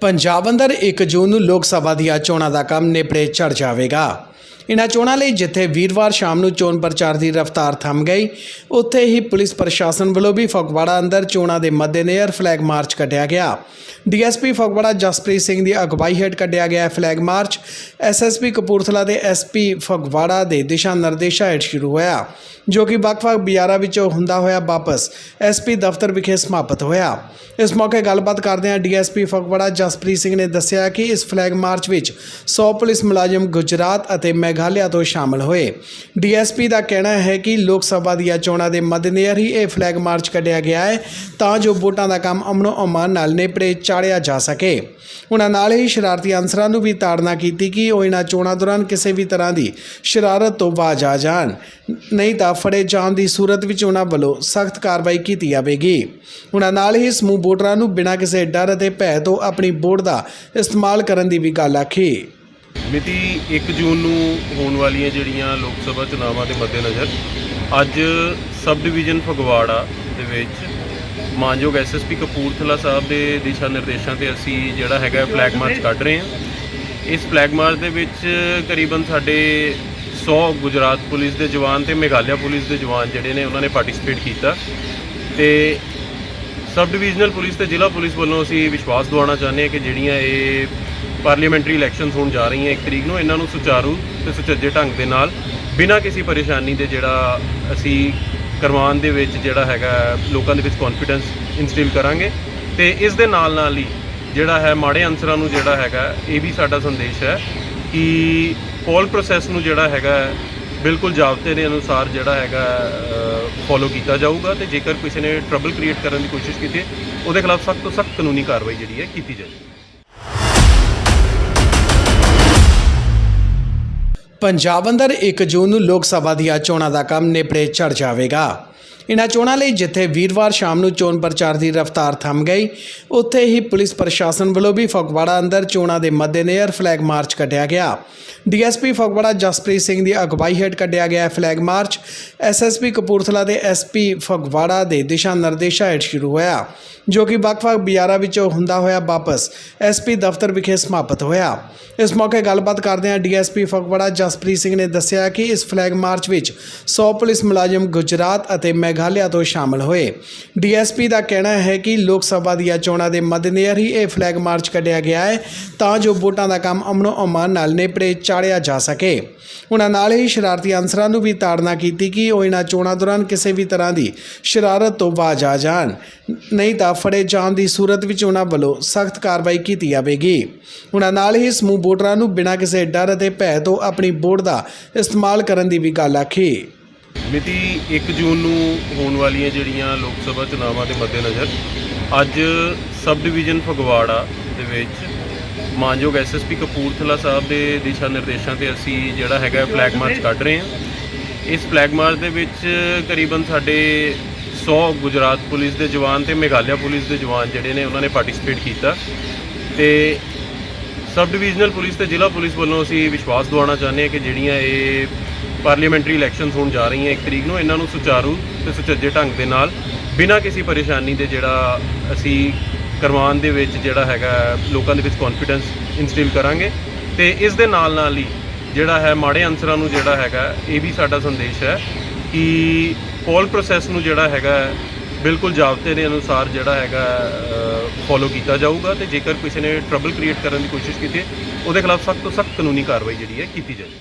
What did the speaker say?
ਪੰਜਾਬ ਅੰਦਰ 1 ਜੂਨ ਨੂੰ ਲੋਕ ਸਭਾ ਦੀਆਂ ਚੋਣਾਂ ਦਾ ਕੰਮ ਨੇਪਰੇ ਚੜ ਜਾਵੇਗਾ। ਇਨ੍ਹਾਂ ਚੋਣਾਂ ਲਈ ਜਿੱਥੇ ਵੀਰਵਾਰ ਸ਼ਾਮ ਨੂੰ ਚੋਣ ਪ੍ਰਚਾਰ ਦੀ ਰਫ਼ਤਾਰ ਥੰਮ ਗਈ, ਉੱਥੇ ਹੀ ਪੁਲਿਸ ਪ੍ਰਸ਼ਾਸਨ ਵੱਲੋਂ ਵੀ ਫਗਵਾੜਾ ਅੰਦਰ ਚੋਣਾਂ ਦੇ ਮੱਦੇਨਜ਼ਰ ਫਲੈਗ ਮਾਰਚ ਕੱਢਿਆ ਗਿਆ। ਡੀਐਸਪੀ ਫਗਵਾੜਾ ਜਸਪ੍ਰੀਤ ਸਿੰਘ ਦੀ ਅਗਵਾਈ ਹੇਠ ਕੱਢਿਆ ਗਿਆ ਫਲੈਗ ਮਾਰਚ। ਐਸਐਸਪੀ ਕਪੂਰਥਲਾ ਦੇ ਐਸਪੀ ਫਗਵਾੜਾ ਦੇ ਦਿਸ਼ਾ ਨਿਰਦੇਸ਼ਾਂ ਹੇਠ ਸ਼ੁਰੂ ਹੋਇਆ, ਜੋ ਕਿ ਵੱਖ-ਵੱਖ ਬਾਜ਼ਾਰਾਂ ਵਿੱਚੋਂ ਹੁੰਦਾ ਹੋਇਆ ਵਾਪਸ ਐਸਪੀ ਦਫ਼ਤਰ ਵਿਖੇ ਸਮਾਪਤ ਹੋਇਆ। ਇਸ ਮੌਕੇ ਗੱਲਬਾਤ ਕਰਦਿਆਂ ਡੀਐਸਪੀ ਫਗਵਾੜਾ ਜਸਪ੍ਰੀਤ ਸਿੰਘ ਨੇ ਦੱਸਿਆ ਕਿ ਇਸ ਫਲੈਗ ਮਾਰਚ ਵਿੱਚ 100 ਪੁਲਿਸ ਮੁਲਾਜ਼ਮ ਗੁਜਰਾਤ ਅਤੇ ਮੇਘਾਲਿਆ ਤੋਂ ਸ਼ਾਮਲ ਹੋਏ। ਡੀਐਸਪੀ ਦਾ ਕਹਿਣਾ ਹੈ ਕਿ ਲੋਕ ਸਭਾ ਦੀਆਂ ਚੋਣਾਂ ਦੇ ਮੱਦੇਨਜ਼ਰ ਹੀ ਇਹ ਫਲੈਗ ਮਾਰਚ ਕੱਢਿਆ ਗਿਆ ਹੈ ਤਾਂ ਜੋ ਵੋਟਾਂ ਦਾ ਕੰਮ ਅਮਨੋ ਅਮਾਨ ਨਾਲ ਨੇਪਰੇ ਚਾੜਿਆ ਜਾ ਸਕੇ। ਉਹਨਾਂ ਨਾਲ ਹੀ ਸ਼ਰਾਰਤੀ ਅਨਸਰਾਂ ਨੂੰ ਵੀ ਤਾੜਨਾ ਕੀਤੀ ਕਿ ਉਹ ਇਹਨਾਂ ਚੋਣਾਂ ਦੌਰਾਨ ਕਿਸੇ ਵੀ ਤਰ੍ਹਾਂ ਦੀ ਸ਼ਰਾਰਤ ਤੋਂ ਬਾਜ ਆ ਜਾਣ। ਨਹੀਂ ਤਾਂ ਫੜੇ ਜਾਣ ਦੀ ਸੂਰਤ ਵਿੱਚ ਉਹਨਾਂ ਵੱਲੋਂ ਸਖਤ ਕਾਰਵਾਈ ਕੀਤੀ ਜਾਵੇਗੀ। ਉਹਨਾਂ ਨਾਲ ਹੀ ਸਮੂਹ ਵੋਟਰਾਂ ਨੂੰ ਬਿਨਾਂ ਕਿਸੇ ਡਰ ਅਤੇ ਭੈ ਤੋਂ ਆਪਣੀ ਵੋਟ ਦਾ ਇਸਤੇਮਾਲ ਕਰਨ ਦੀ ਵੀ ਗੱਲ ਆਖੀ। ਮਿਤੀ 1 ਜੂਨ ਨੂੰ ਹੋਣ ਵਾਲੀਆਂ ਜਿਹੜੀਆਂ ਲੋਕ ਸਭਾ ਚੁਣਾਵਾਂ ਦੇ ਮੱਦੇਨਜ਼ਰ ਅੱਜ ਸਬ ਡਿਵੀਜ਼ਨ ਫਗਵਾੜਾ ਦੇ ਵਿੱਚ ਮਾਨਯੋਗ ਐਸਐਸਪੀ ਕਪੂਰਥਲਾ ਸਾਹਿਬ ਦੇ ਦਿਸ਼ਾ ਨਿਰਦੇਸ਼ਾਂ ਤੇ ਅਸੀਂ ਜਿਹੜਾ ਹੈਗਾ ਫਲੈਗ ਮਾਰਚ ਕੱਢ ਰਹੇ ਹਾਂ। ਇਸ ਫਲੈਗ ਮਾਰਚ ਦੇ ਵਿੱਚ ਕਰੀਬਨ ਸਾਡੇ 100 ਗੁਜਰਾਤ ਪੁਲਿਸ ਦੇ ਜਵਾਨ ਤੇ ਮੇਘਾਲਿਆ ਪੁਲਿਸ ਦੇ ਜਵਾਨ ਜਿਹੜੇ ਨੇ, ਉਹਨਾਂ ਨੇ ਪਾਰਟਿਸਿਪੇਟ ਕੀਤਾ। ਤੇ ਸਬ ਡਿਵੀਜ਼ਨਲ ਪੁਲਿਸ ਤੇ ਜ਼ਿਲ੍ਹਾ ਪੁਲਿਸ ਵੱਲੋਂ ਅਸੀਂ ਵਿਸ਼ਵਾਸ ਦਿਵਾਉਣਾ ਚਾਹੁੰਦੇ ਹਾਂ ਕਿ ਜਿਹੜੀਆਂ ਇਹ ਪਾਰਲੀਮੈਂਟਰੀ ਇਲੈਕਸ਼ਨਸ ਹੋਣ ਜਾ ਰਹੀਆਂ ਇੱਕ ਤਰੀਕ ਨੂੰ, ਇਹਨਾਂ ਨੂੰ ਸੁਚਾਰੂ ਤੇ ਸੁਚੱਜੇ ਢੰਗ ਦੇ ਨਾਲ, ਬਿਨਾਂ ਕਿਸੇ ਪਰੇਸ਼ਾਨੀ ਦੇ ਜਿਹੜਾ ਅਸੀਂ ਕਰਵਾਉਣ ਦੇ ਵਿੱਚ ਜਿਹੜਾ ਹੈਗਾ, ਲੋਕਾਂ ਦੇ ਵਿੱਚ ਕੌਨਫੀਡੈਂਸ ਇਨਸਟਿਲ ਕਰਾਂਗੇ। ਤੇ ਇਸ ਦੇ ਨਾਲ ਨਾਲ ਹੀ ਜਿਹੜਾ ਹੈ, ਮਾੜੇ ਅਨਸਰਾਂ ਨੂੰ ਜਿਹੜਾ ਹੈਗਾ, ਇਹ ਵੀ ਸਾਡਾ ਸੰਦੇਸ਼ ਹੈ ਕਿ ਪੋਲ ਪ੍ਰੋਸੈਸ ਨੂੰ ਜਿਹੜਾ ਹੈਗਾ, ਬਿਲਕੁਲ ਜਾਬਤੇ ਦੇ ਅਨੁਸਾਰ ਜਿਹੜਾ ਹੈਗਾ ਫੋਲੋ ਕੀਤਾ ਜਾਊਗਾ ਤੇ ਜੇਕਰ ਕਿਸੇ ਨੇ ਟਰਬਲ ਕ੍ਰੀਏਟ ਕਰਨ ਦੀ ਕੋਸ਼ਿਸ਼ ਕੀਤੀ ਉਹਦੇ ਖਿਲਾਫ ਸਖਤ ਤੋਂ ਸਖਤ ਕਾਨੂੰਨੀ ਕਾਰਵਾਈ ਜਿਹੜੀ ਹੈ, ਕੀਤੀ ਜਾਏਗੀ ਪੰਜਾਬ ਅੰਦਰ 1 ਜੂਨ ਨੂੰ ਲੋਕ ਸਭਾ ਦੀਆਂ ਚੋਣਾਂ ਦਾ ਕੰਮ ਨੇਪਰੇ ਚੜ ਜਾਵੇਗਾ। ਇਨ੍ਹਾਂ ਚੋਣਾਂ ਲਈ ਜਿੱਥੇ ਵੀਰਵਾਰ ਸ਼ਾਮ ਨੂੰ ਚੋਣ ਪ੍ਰਚਾਰ ਦੀ ਰਫ਼ਤਾਰ ਥੰਮ ਗਈ, ਉੱਥੇ ਹੀ ਪੁਲਿਸ ਪ੍ਰਸ਼ਾਸਨ ਵੱਲੋਂ ਵੀ ਫਗਵਾੜਾ ਅੰਦਰ ਚੋਣਾਂ ਦੇ ਮੱਦੇਨਜ਼ਰ ਫਲੈਗ ਮਾਰਚ ਕੱਢਿਆ ਗਿਆ। ਡੀਐਸਪੀ ਫਗਵਾੜਾ ਜਸਪ੍ਰੀਤ ਸਿੰਘ ਦੀ ਅਗਵਾਈ ਹੇਠ ਕੱਢਿਆ ਗਿਆ ਫਲੈਗ ਮਾਰਚ। ਐਸਐਸਪੀ ਕਪੂਰਥਲਾ ਦੇ ਐਸਪੀ ਫਗਵਾੜਾ ਦੇ ਦਿਸ਼ਾ ਨਿਰਦੇਸ਼ਾਂ ਹੇਠ ਸ਼ੁਰੂ ਹੋਇਆ, ਜੋ ਕਿ ਵੱਖ-ਵੱਖ ਬਾਜ਼ਾਰਾਂ ਵਿੱਚੋਂ ਹੁੰਦਾ ਹੋਇਆ ਵਾਪਸ ਐਸਪੀ ਦਫ਼ਤਰ ਵਿਖੇ ਸਮਾਪਤ ਹੋਇਆ। ਇਸ ਮੌਕੇ ਗੱਲਬਾਤ ਕਰਦਿਆਂ ਡੀਐਸਪੀ ਫਗਵਾੜਾ ਜਸਪ੍ਰੀਤ ਸਿੰਘ ਨੇ ਦੱਸਿਆ ਕਿ ਇਸ ਫਲੈਗ ਮਾਰਚ ਵਿੱਚ 100 ਪੁਲਿਸ ਮੁਲਾਜ਼ਮ ਗੁਜਰਾਤ ਅਤੇ ਮੇਘਾਲਿਆ ਤੋਂ ਸ਼ਾਮਲ ਹੋਏ। ਡੀਐਸਪੀ ਦਾ ਕਹਿਣਾ ਹੈ ਕਿ ਲੋਕ ਸਭਾ ਦੀਆਂ ਚੋਣਾਂ ਦੇ ਮੱਦੇਨਜ਼ਰ ਹੀ ਇਹ ਫਲੈਗ ਮਾਰਚ ਕੱਢਿਆ ਗਿਆ ਹੈ ਤਾਂ ਜੋ ਵੋਟਾਂ ਦਾ ਕੰਮ ਅਮਨੋ ਅਮਾਨ ਨਾਲ ਨੇਪਰੇ ਚਾੜਿਆ ਜਾ ਸਕੇ। ਉਹਨਾਂ ਨਾਲ ਹੀ ਸ਼ਰਾਰਤੀ ਅਨਸਰਾਂ ਨੂੰ ਵੀ ਤਾੜਨਾ ਕੀਤੀ ਕਿ ਉਹ ਇਹਨਾਂ ਚੋਣਾਂ ਦੌਰਾਨ ਕਿਸੇ ਵੀ ਤਰ੍ਹਾਂ ਦੀ ਸ਼ਰਾਰਤ ਤੋਂ ਬਾਜ ਆ ਜਾਣ। ਨਹੀਂ ਤਾਂ ਫੜੇ ਜਾਣ ਦੀ ਸੂਰਤ ਵਿੱਚ ਉਹਨਾਂ ਵੱਲੋਂ ਸਖਤ ਕਾਰਵਾਈ ਕੀਤੀ ਜਾਵੇਗੀ। ਉਹਨਾਂ ਨਾਲ ਹੀ ਸਮੂਹ ਵੋਟਰਾਂ ਨੂੰ ਬਿਨਾਂ ਕਿਸੇ ਡਰ ਅਤੇ ਭੈ ਤੋਂ ਆਪਣੀ ਵੋਟ ਦਾ ਇਸਤੇਮਾਲ ਕਰਨ ਦੀ ਵੀ ਗੱਲ ਆਖੀ। ਮਿਤੀ 1 ਜੂਨ ਨੂੰ ਹੋਣ ਵਾਲੀਆਂ ਜਿਹੜੀਆਂ ਲੋਕ ਸਭਾ ਚੁਣਾਵਾਂ ਦੇ ਮੱਦੇਨਜ਼ਰ ਅੱਜ ਸਬ ਡਿਵੀਜ਼ਨ ਫਗਵਾੜਾ ਦੇ ਵਿੱਚ ਮਾਨਯੋਗ ਐਸਐਸਪੀ ਕਪੂਰਥਲਾ ਸਾਹਿਬ ਦੇ ਦਿਸ਼ਾ ਨਿਰਦੇਸ਼ਾਂ ਤੇ ਅਸੀਂ ਜਿਹੜਾ ਹੈਗਾ ਫਲੈਗ ਮਾਰਚ ਕੱਢ ਰਹੇ ਹਾਂ। ਇਸ ਫਲੈਗ ਮਾਰਚ ਦੇ ਵਿੱਚ ਕਰੀਬਨ ਸਾਡੇ 100 ਗੁਜਰਾਤ ਪੁਲਿਸ ਦੇ ਜਵਾਨ ਤੇ ਮੇਘਾਲਿਆ ਪੁਲਿਸ ਦੇ ਜਵਾਨ ਜਿਹੜੇ ਨੇ, ਉਹਨਾਂ ਨੇ ਪਾਰਟਿਸਿਪੇਟ ਕੀਤਾ ਤੇ ਸਬ ਡਿਵੀਜ਼ਨਲ ਪੁਲਿਸ ਤੇ ਜ਼ਿਲ੍ਹਾ ਪੁਲਿਸ ਵੱਲੋਂ ਅਸੀਂ ਵਿਸ਼ਵਾਸ ਦਿਵਾਉਣਾ ਚਾਹੁੰਦੇ ਹਾਂ ਕਿ ਜਿਹੜੀਆਂ ਇਹ ਪਾਰਲੀਮੈਂਟਰੀ ਇਲੈਕਸ਼ਨਸ ਹੋਣ ਜਾ ਰਹੀਆਂ ਇੱਕ ਤਰੀਕ ਨੂੰ, ਇਹਨਾਂ ਨੂੰ ਸੁਚਾਰੂ ਤੇ ਸੁਚੱਜੇ ਢੰਗ ਦੇ ਨਾਲ, ਬਿਨਾਂ ਕਿਸੇ ਪਰੇਸ਼ਾਨੀ ਦੇ ਜਿਹੜਾ ਅਸੀਂ ਕਰਵਾਉਣ ਦੇ ਵਿੱਚ ਜਿਹੜਾ ਹੈਗਾ, ਲੋਕਾਂ ਦੇ ਵਿੱਚ ਕੌਨਫੀਡੈਂਸ ਇਨਸਟਿਲ ਕਰਾਂਗੇ ਤੇ ਇਸ ਦੇ ਨਾਲ ਨਾਲ ਹੀ ਜਿਹੜਾ ਹੈ, ਮਾੜੇ ਅਨਸਰਾਂ ਨੂੰ ਜਿਹੜਾ ਹੈਗਾ, ਇਹ ਵੀ ਸਾਡਾ ਸੰਦੇਸ਼ ਹੈ ਕਿ ਪੋਲ ਪ੍ਰੋਸੈਸ ਨੂੰ ਜਿਹੜਾ ਹੈਗਾ, ਬਿਲਕੁਲ ਜਾਬਤੇ ਦੇ ਅਨੁਸਾਰ ਜਿਹੜਾ ਹੈਗਾ ਫੋਲੋ ਕੀਤਾ ਜਾਊਗਾ ਤੇ ਜੇਕਰ ਕਿਸੇ ਨੇ ਟਰਬਲ ਕ੍ਰੀਏਟ ਕਰਨ ਦੀ ਕੋਸ਼ਿਸ਼ ਕੀਤੀ ਹੈ, ਉਹਦੇ ਖਿਲਾਫ ਸਖਤ ਤੋਂ ਸਖਤ ਕਾਨੂੰਨੀ ਕਾਰਵਾਈ ਜਿਹੜੀ ਹੈ ਕੀਤੀ ਜਾਏਗੀ